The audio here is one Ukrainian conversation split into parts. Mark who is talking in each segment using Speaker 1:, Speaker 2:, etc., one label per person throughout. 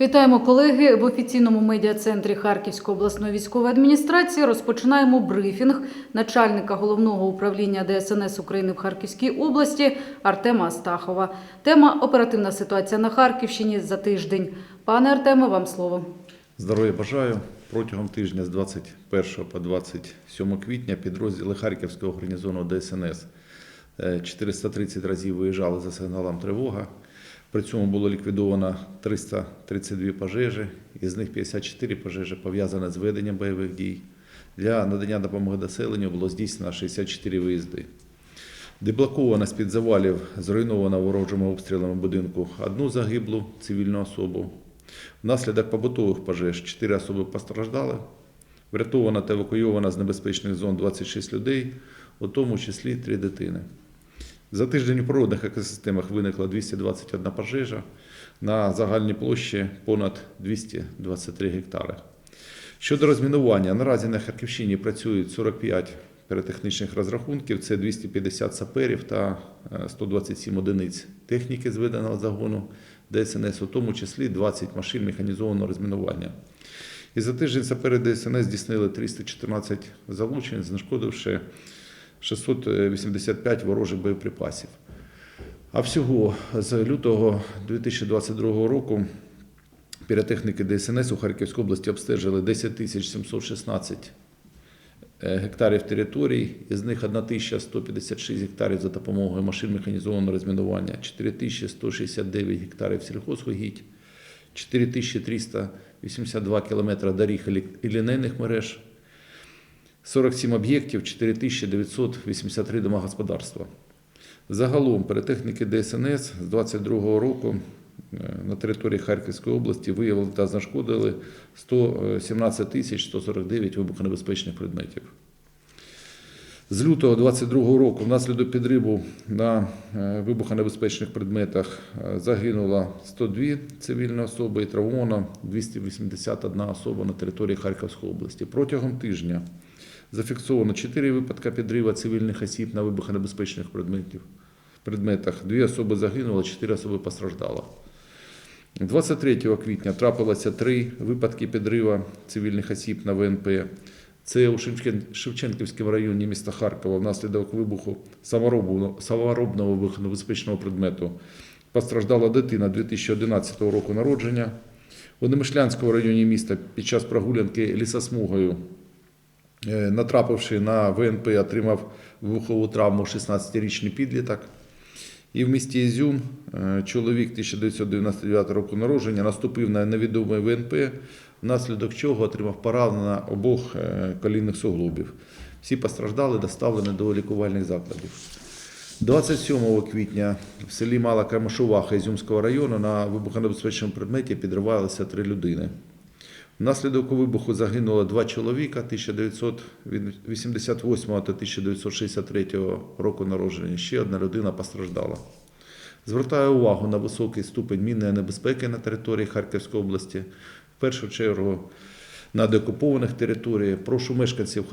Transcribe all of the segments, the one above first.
Speaker 1: Вітаємо колеги в офіційному медіа-центрі Харківської обласної військової адміністрації. Розпочинаємо брифінг начальника головного управління ДСНС України в Харківській області Артема Астахова. Тема оперативна ситуація на Харківщині за тиждень. Пане Артеме, вам слово.
Speaker 2: Здоров'я бажаю. Протягом тижня з 21 по 27 квітня підрозділи Харківського гарнізону ДСНС е, 430 разів виїжджали за сигналом тривога. При цьому було ліквідовано 332 пожежі, із них 54 пожежі пов'язані з веденням бойових дій. Для надання допомоги населенню було здійснено 64 виїзди. Деблоковано з-під завалів зруйновано ворожими обстрілами будинку одну загиблу цивільну особу. Внаслідок побутових пожеж 4 особи постраждали. Врятовано та евакуйовано з небезпечних зон 26 людей, у тому числі 3 дитини. За тиждень у природних екосистемах виникла 221 пожежа на загальній площі понад 223 гектари. Щодо розмінування, наразі на Харківщині працюють 45 піротехнічних розрахунків, це 250 саперів та е, 127 одиниць техніки зведеного загону ДСНС, у тому числі 20 машин механізованого розмінування. І за тиждень сапери ДСНС здійснили 314 залучень, знешкодивши 685 ворожих боєприпасів. А всього з лютого 2022 року піротехніки ДСНС у Харківській області обстежили 10 тисяч 716 е, гектарів територій, із них 1156 гектарів за допомогою машин механізованого розмінування, 4169 гектарів сільхозугідь, 4382 кілометри доріг і лінейних мереж, 47 об'єктів, 4983 домогосподарства. Загалом перетехніки ДСНС з 2022 року е, на території Харківської області виявили та знешкодили 117 тисяч 149 вибухонебезпечних предметів. З лютого 2022 року внаслідок підриву на е, вибухонебезпечних предметах е, загинуло 102 цивільні особи і травмовано 281 особа на території Харківської області. Протягом тижня зафіксовано 4 випадки підриву цивільних осіб на вибухонебезпечних предметах. Дві особи загинули, 4 особи постраждало. 23 квітня трапилося три випадки підриву цивільних осіб на ВНП. Це у Шевченківському районі міста Харкова внаслідок вибуху саморобного, вибухонебезпечного предмету. Постраждала дитина 2011 року народження. У Немишлянському районі міста під час прогулянки лісосмугою, е, натрапивши на ВНП, отримав вибухову травму 16-річний підліток. І в місті Ізюм е, чоловік 1999 року народження наступив на невідомий ВНП, внаслідок чого отримав поранення обох е, колінних суглобів. Всі постраждали, доставлені до лікувальних закладів. 27 квітня в селі Мала Камишуваха Ізюмського району на вибухонебезпечному предметі підривалися три людини. Внаслідок вибуху загинуло два чоловіка 1988 та 1963 року народження. Ще одна людина постраждала. Звертаю увагу на високий ступень мінної небезпеки на території Харківської області. В першу чергу на деокупованих територіях. Прошу мешканців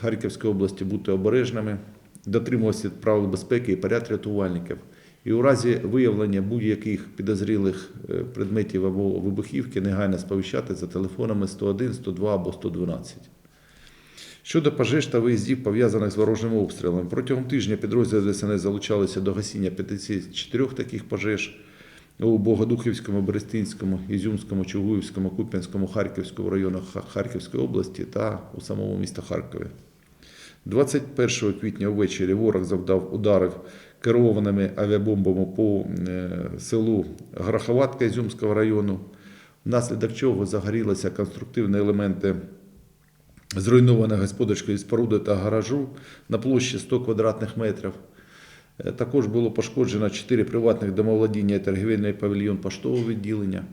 Speaker 2: Харківської області бути обережними, дотримуватися правил безпеки і поряд рятувальників. І у разі виявлення будь-яких підозрілих е, предметів або вибухівки негайно сповіщати за телефонами 101, 102 або 112. Щодо пожеж та виїздів, пов'язаних з ворожими обстрілами, протягом тижня підрозділи ДСНС залучалися до гасіння 54 таких пожеж у Богодухівському, Берестинському, Ізюмському, Чугуївському, Куп'янському, Харківському районах Харківської області та у самому місті Харкові. 21 квітня ввечері ворог завдав ударів керованими авіабомбами по е, селу Граховатка Ізюмського району, внаслідок чого загорілися конструктивні елементи зруйнованої господарської споруди та гаражу на площі 100 квадратних метрів. Е, Також було пошкоджено 4 приватних домоволодіння і торгівельний павільйон поштового відділення.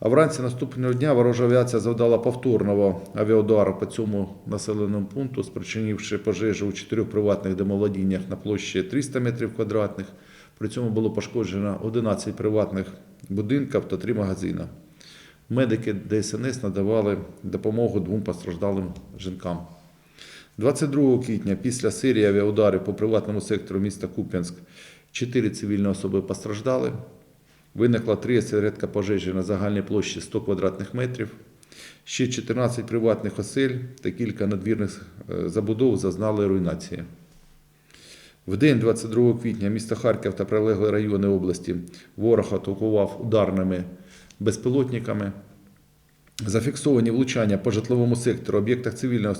Speaker 2: А вранці наступного дня ворожа авіація завдала повторного авіаудару по цьому населеному пункту, спричинивши пожежу у чотирьох приватних домоволодіннях на площі 300 метрів квадратних. При цьому було пошкоджено 11 приватних будинків та 3 магазини. Медики ДСНС надавали допомогу двом постраждалим жінкам. 22 квітня після серії авіаударів по приватному сектору міста Куп'янськ 4 цивільні особи постраждали. Виникла три осередка пожежі на загальній площі 100 квадратних метрів. Ще 14 приватних осель та кілька надвірних е, забудов зазнали руйнації. В день 22 квітня місто Харків та прилеглі райони області ворог атакував ударними безпілотниками. Зафіксовані влучання по житловому сектору, об'єктах цивільної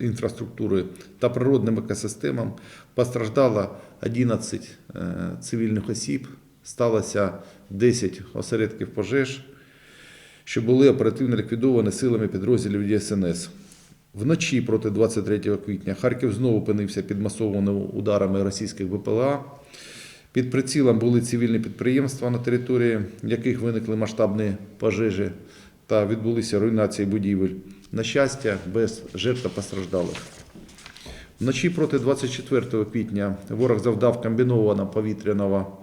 Speaker 2: інфраструктури та природним екосистемам постраждало 11 е, цивільних осіб, сталося 10 осередків пожеж, що були оперативно ліквідовані силами підрозділів ДСНС. Вночі проти 23 квітня Харків знову опинився під масованими ударами російських БПЛА. Під прицілом були цивільні підприємства, на території яких виникли масштабні пожежі та відбулися руйнації будівель. На щастя, без жертв та постраждалих. Вночі проти 24 квітня ворог завдав комбінованого повітряного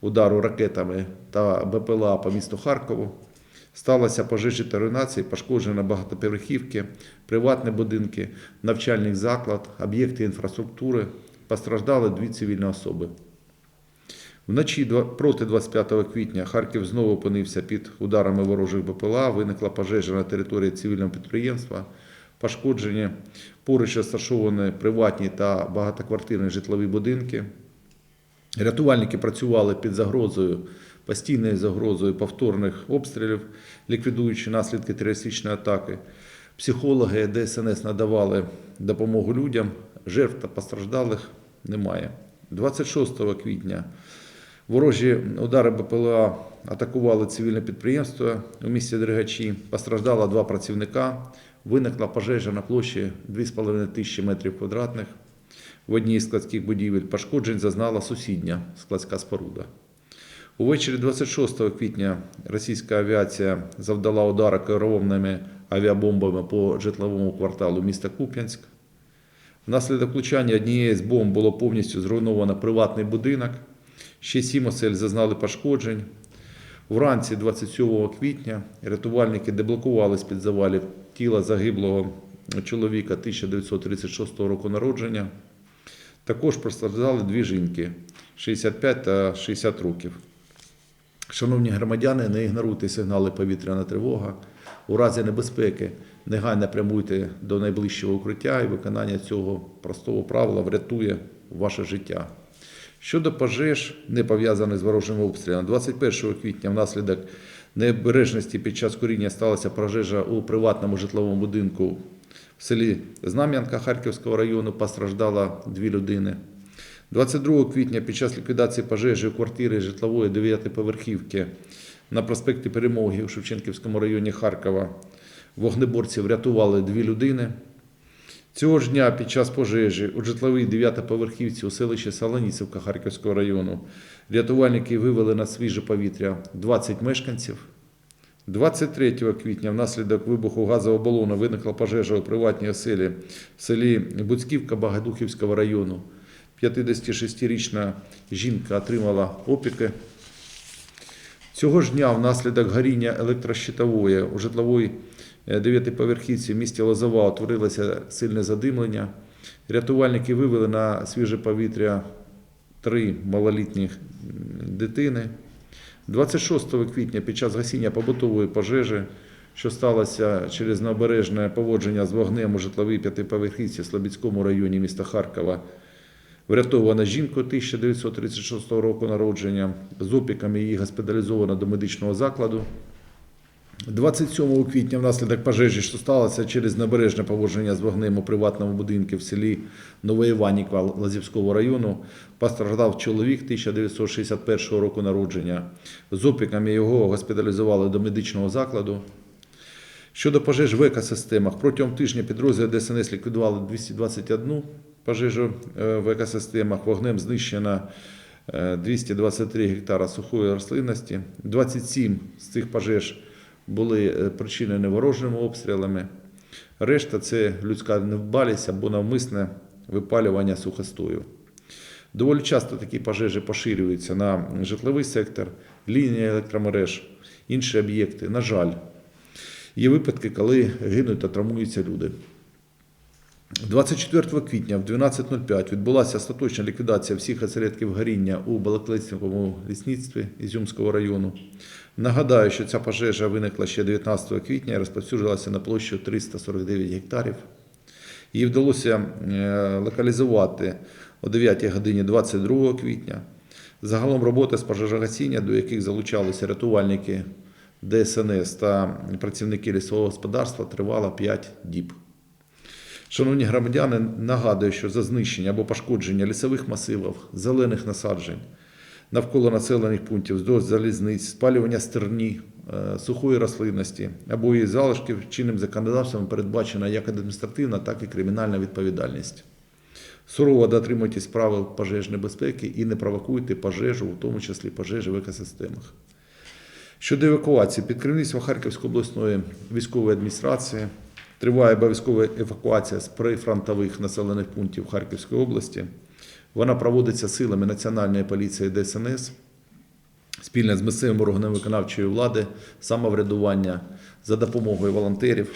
Speaker 2: удару ракетами та БПЛА по місту Харкову. Сталося пожежі та руйнації, пошкоджено багатоповерхівки, приватні будинки, навчальний заклад, об'єкти інфраструктури. Постраждали дві цивільні особи. Вночі проти 25 квітня Харків знову опинився під ударами ворожих БПЛА. Виникла пожежа на території цивільного підприємства. Пошкоджені поруч розташовані приватні та багатоквартирні житлові будинки. Рятувальники працювали під загрозою, постійною загрозою повторних обстрілів, ліквідуючи наслідки терористичної атаки. Психологи ДСНС надавали допомогу людям, жертв та постраждалих немає. 26 квітня ворожі удари БПЛА атакували цивільне підприємство у місті Дригачі. Постраждало два працівника. Виникла пожежа на площі 2,5 тисячі метрів квадратних. В одній з складських будівель пошкоджень зазнала сусідня складська споруда. Увечері 26 квітня російська авіація завдала удари керованими авіабомбами по житловому кварталу міста Куп'янськ. Внаслідок влучання однієї з бомб було повністю зруйновано приватний будинок. Ще сім осель зазнали пошкоджень. Вранці 27 квітня рятувальники деблокували з-під завалів тіла загиблого чоловіка 1936 року народження. Також постраждали дві жінки 65 та 60 років. Шановні громадяни, не ігноруйте сигнали повітряна тривога. У разі небезпеки негайно прямуйте до найближчого укриття і виконання цього простого правила врятує ваше життя. Щодо пожеж, не пов'язаних з ворожими обстрілами, 21 квітня внаслідок необережності під час куріння сталася пожежа у приватному житловому будинку в селі Знам'янка Харківського району. Постраждало дві людини. 22 квітня під час ліквідації пожежі у квартирі житлової 9-поверхівки на проспекті Перемоги у Шевченківському районі Харкова вогнеборці врятували дві людини. Цього ж дня під час пожежі у житловій 9-поверхівці у селищі Солоніцівка Харківського району рятувальники вивели на свіже повітря 20 мешканців. 23 квітня внаслідок вибуху газового балону виникла пожежа у приватній оселі в селі Буцьківка Багадухівського району. 56-річна жінка отримала опіки. Цього ж дня внаслідок горіння електрощитової у житловій дев'ятиповерхівці в місті Лозова утворилося сильне задимлення. Рятувальники вивели на свіже повітря три малолітніх дитини. 26 квітня під час гасіння побутової пожежі, що сталося через необережне поводження з вогнем у житловій п'ятиповерхівці в Слобідському районі міста Харкова, Врятована жінка 1936 року народження. З опіками її госпіталізовано до медичного закладу. 27 квітня внаслідок пожежі, що сталося через небережне поводження з вогнем у приватному будинку в селі Новоіванівка Лазівського району, постраждав чоловік 1961 року народження. З опіками його госпіталізували до медичного закладу. Щодо пожеж в екосистемах, протягом тижня підрозділи ДСНС ліквідували 221 пожежу е, в екосистемах. Вогнем знищено е, 223 гектара сухої рослинності. 27 з цих пожеж були е, причинені ворожими обстрілами. Решта це людська невбалість або навмисне випалювання сухостою. Доволі часто такі пожежі поширюються на житловий сектор, лінії електромереж, інші об'єкти. На жаль, є випадки, коли гинуть та травмуються люди. 24 квітня в 12.05 відбулася остаточна ліквідація всіх осередків горіння у Балаклицькому лісництві Ізюмського району. Нагадаю, що ця пожежа виникла ще 19 квітня і розповсюдилася на площу 349 гектарів. Її вдалося е, локалізувати о 9 годині 22 квітня. Загалом роботи з пожежогасіння, до яких залучалися рятувальники ДСНС та працівники лісового господарства, тривала 5 діб. Шановні громадяни, нагадую, що за знищення або пошкодження лісових масивів, зелених насаджень навколо населених пунктів, вздовж залізниць, спалювання стерні, е, сухої рослинності або її залишків чинним законодавством передбачена як адміністративна, так і кримінальна відповідальність. Сурово дотримуйтесь правил пожежної безпеки і не провокуйте пожежу, в тому числі пожежі в екосистемах. Щодо евакуації, під керівництвом Харківської обласної військової адміністрації триває обов'язкова евакуація з прифронтових населених пунктів Харківської області. Вона проводиться силами Національної поліції ДСНС спільно з місцевим органом виконавчої влади, самоврядування за допомогою волонтерів.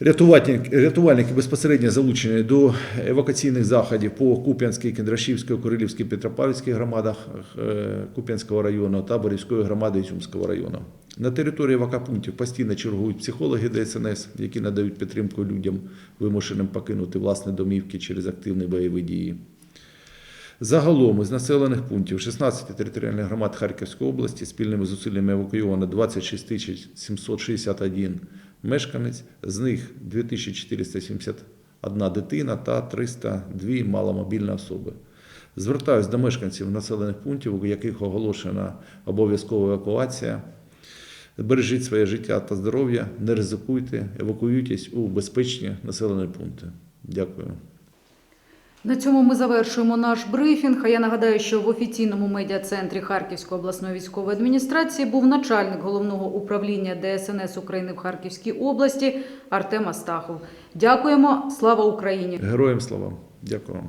Speaker 2: Рятувальники, рятувальники безпосередньо залучені до евакуаційних заходів по Куп'янській, Кіндрашівській, Курилівській, Петропавлівській громадах е, Куп'янського району та Борівської громади Ізюмського району. На території евакопунктів постійно чергують психологи ДСНС, які надають підтримку людям, вимушеним покинути власні домівки через активні бойові дії. Загалом із населених пунктів 16 територіальних громад Харківської області спільними зусиллями евакуйовано 26 761 мешканець, з них 2471 дитина та 302 маломобільні особи. Звертаюсь до мешканців населених пунктів, у яких оголошена обов'язкова евакуація. Бережіть своє життя та здоров'я, не ризикуйте, евакуюйтесь у безпечні населені пункти. Дякую.
Speaker 1: На цьому ми завершуємо наш брифінг. А я нагадаю, що в офіційному медіа-центрі Харківської обласної військової адміністрації був начальник головного управління ДСНС України в Харківській області Артем Астахов. Дякуємо. Слава Україні!
Speaker 2: Героям слава. Дякую.